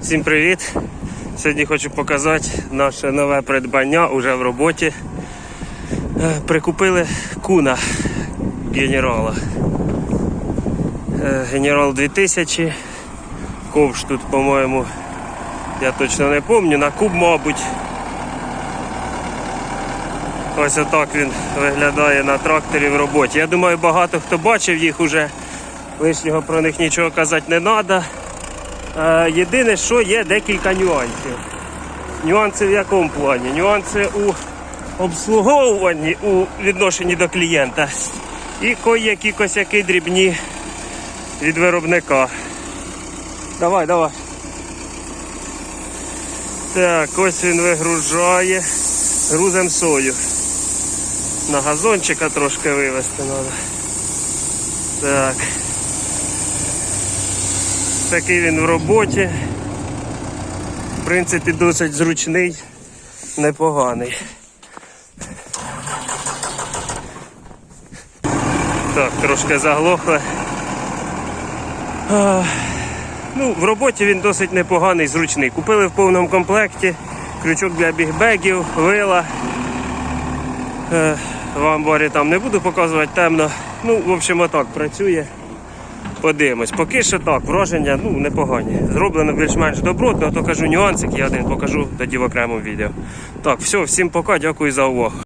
Всім привіт! Сьогодні хочу показати наше нове придбання уже в роботі. Е, Прикупили куна генерала. Е, Генерал 2000. Ковш тут, по-моєму, я точно не пам'ятаю, на куб, мабуть. Ось отак він виглядає на тракторі в роботі. Я думаю, багато хто бачив їх уже. Лишнього про них нічого казати не треба. Е, Єдине, що є декілька нюансів. Нюанси в якому плані? Нюанси у обслуговуванні у відношенні до клієнта. І кої-які косяки дрібні від виробника. Давай, давай. Так, ось він вигружає. Грузом сою. На газончика трошки вивезти треба. Так. Такий він в роботі. В принципі, досить зручний, непоганий. Так, трошки заглохли. А, ну, в роботі він досить непоганий, зручний. Купили в повному комплекті. Крючок для бігбегів, вила. Е, в амбарі там не буду показувати темно. Ну, в общем, отак працює. Подивимось. Поки що так, враження ну, непогані. Зроблено більш-менш добротно, то кажу нюансик, я один покажу тоді в окремому відео. Так, все, всім пока, дякую за увагу.